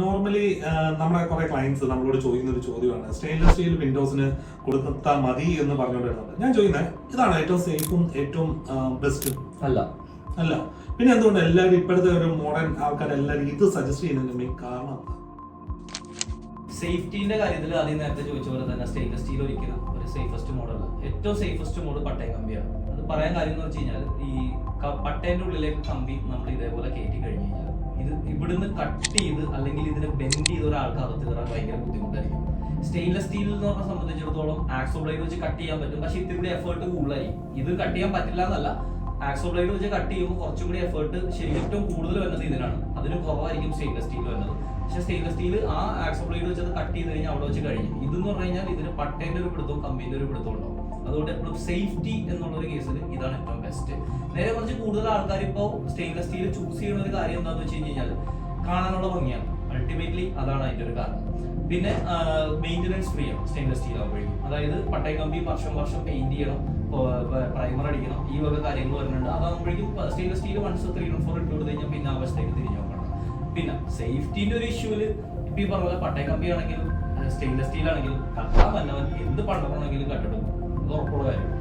Normally നമ്മുടെ കുറെ clients നമ്മളോട് ചോദിക്കുന്ന ഒരു ചോദ്യമാണ്. സ്റ്റെയിൻലെസ് സ്റ്റീൽ വിൻഡോസിന് കൊടുത്താൽ മതി എന്ന് പറഞ്ഞുകൊണ്ടിരുന്നത്. ഞാൻ ചോദിക്കുന്നത് ഇതാണ് ഏറ്റവും സേഫും ഏറ്റവും ബെസ്റ്റും അല്ല. അല്ല. പിന്നെ എന്തുകൊണ്ട് എല്ലാവരും ഇപ്പോഴത്തെ ഒരു മോഡേൺ ആൾക്കാർ എല്ലാവരും ഇത് സജസ്റ്റ് ചെയ്യുന്നതിന് മെയിൻ കാരണം? സേഫ്റ്റിന്റെ കാര്യത്തിൽ ആദ്യം നേരത്തെ ചോദിച്ച പോലെ തന്നെ സ്റ്റെയിൻലെസ് സ്റ്റീൽ ഒരിക്കലും ഒരു സേഫസ്റ്റ് മോഡൽ ഏറ്റവും സേഫസ്റ്റ് മോഡ് പട്ടയ കമ്പിയാണ് അത് പറയാൻ കാര്യം എന്ന് വെച്ച് കഴിഞ്ഞാൽ ഈ പട്ടേന്റെ ഉള്ളിലേക്ക് കമ്പി നമ്മൾ ഇതേപോലെ കയറ്റി കഴിഞ്ഞു കഴിഞ്ഞാൽ ഇത് ഇവിടുന്ന് കട്ട് ചെയ്ത് അല്ലെങ്കിൽ ഇതിനെ ബെൻഡ് ചെയ്ത് ഒരാൾക്ക് അകത്ത് കയറാൻ ഭയങ്കര ബുദ്ധിമുട്ടായിരിക്കും. സ്റ്റെയിൻലെസ് സ്റ്റീൽ എന്ന് പറഞ്ഞ സംബന്ധിച്ചിടത്തോളം ആക്സോ ബ്ലേഡ് വെച്ച് കട്ട് ചെയ്യാൻ പറ്റും. പക്ഷെ ഇത്തിരി എഫേർട്ട് കൂടുതലായി ഇത് കട്ട് ചെയ്യാൻ പറ്റില്ല എന്നല്ല. ആക്സോ ബ്ലേഡ് വെച്ച് കട്ട് ചെയ്യുമ്പോൾ കുറച്ചും കൂടി എഫേർട്ട് ശരി ഏറ്റവും കൂടുതൽ വരുന്നത് ഇതിനാണ്. അതിന് കുറവായിരിക്കും സ്റ്റെയിൻലെസ് സ്റ്റീൽ വരുന്നത്. പക്ഷേ സ്റ്റെയിൻലെസ് സ്റ്റീൽ ആ ആക്സോ ബ്ലേഡ് വെച്ച് അത് കട്ട് ചെയ്ത് കഴിഞ്ഞാൽ അവിടെ വെച്ച് കഴിഞ്ഞു. ഇതെന്ന് പറഞ്ഞു കഴിഞ്ഞാൽ ഇതിന് പട്ടേന്റെ ഒരു പിടുത്തവും കമ്പനിയുടെ ഒരു പിടുത്തവും ഉണ്ടാവും. അതുകൊണ്ട് എപ്പോഴും സേഫ്റ്റി എന്നുള്ള ഒരു കേസിൽ ഇതാണ് ഏറ്റവും ബെസ്റ്റ് നേരെ കുറച്ച് കൂടുതൽ ആൾക്കാർ ഇപ്പോൾ സ്റ്റെയിൻലെസ് സ്റ്റീൽ ചൂസ് ചെയ്യുന്ന ഒരു കാര്യം എന്താണെന്ന് വെച്ച് കഴിഞ്ഞാൽ കാണാനുള്ള ഭംഗിയാണ്. അൾട്ടിമേറ്റ്ലി അതാണ് അതിന്റെ ഒരു കാരണം. പിന്നെ മെയിന്റനൻസ് ഫ്രീ ആണ് സ്റ്റെയിൻലെസ് സ്റ്റീൽ ആകുമ്പോഴേക്കും അതായത് പട്ടയ കമ്പി വർഷം വർഷം പെയിന്റ് ചെയ്യണം പ്രൈമർ അടിക്കണം ഈ വക കാര്യങ്ങൾ വരുന്നുണ്ട്. അതാകുമ്പോഴേക്കും stainless steel once three four ഇട്ട് കഴിഞ്ഞാൽ പിന്നെ അവസ്ഥയ്ക്ക് തിരിഞ്ഞു നോക്കണം. പിന്നെ സേഫ്റ്റിന്റെ ഒരു ഇഷ്യൂൽ ഇപ്പൊ ഈ പറഞ്ഞ പട്ടയ കമ്പി ആണെങ്കിലും സ്റ്റെയിൻലെസ് സ്റ്റീൽ ആണെങ്കിലും കട്ടാൻ വന്നവൻ എന്ത് പണ്ടമാണെങ്കിലും കട്ടിടും ഉറപ്പുള്ള കാര്യം.